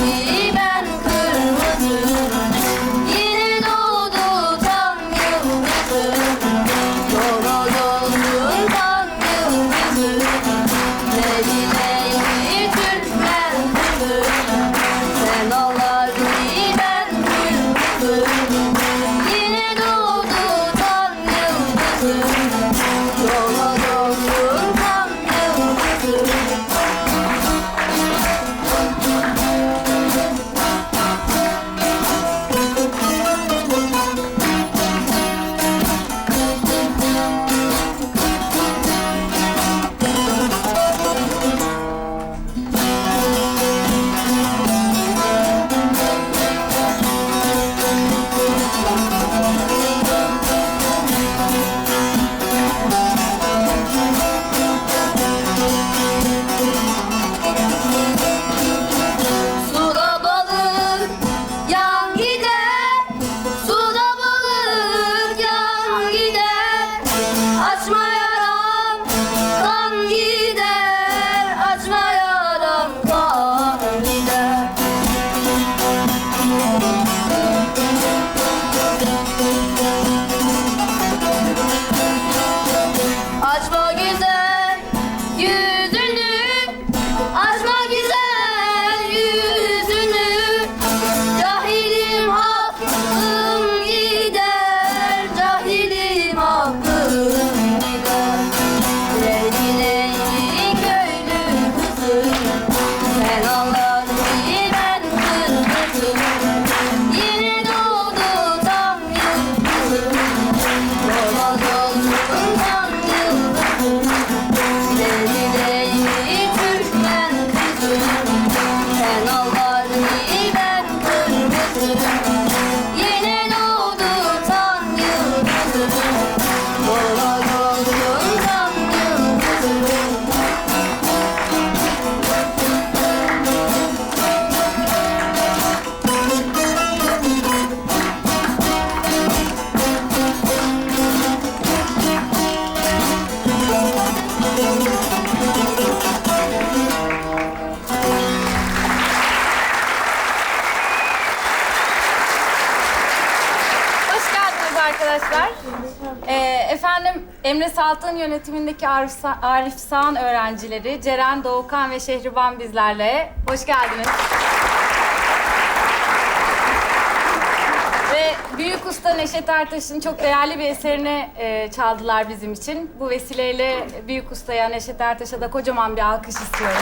Yeah. Saçma Oh. Arkadaşlar. Ee, efendim Emre Salt'ın yönetimindeki Arif, Sa- Arif Sağan öğrencileri Ceren, Doğukan ve Şehriban bizlerle. Hoş geldiniz. Ve Büyük Usta Neşet Ertaş'ın çok değerli bir eserini e, çaldılar bizim için. Bu vesileyle Büyük Usta'ya, Neşet Ertaş'a da kocaman bir alkış istiyorum.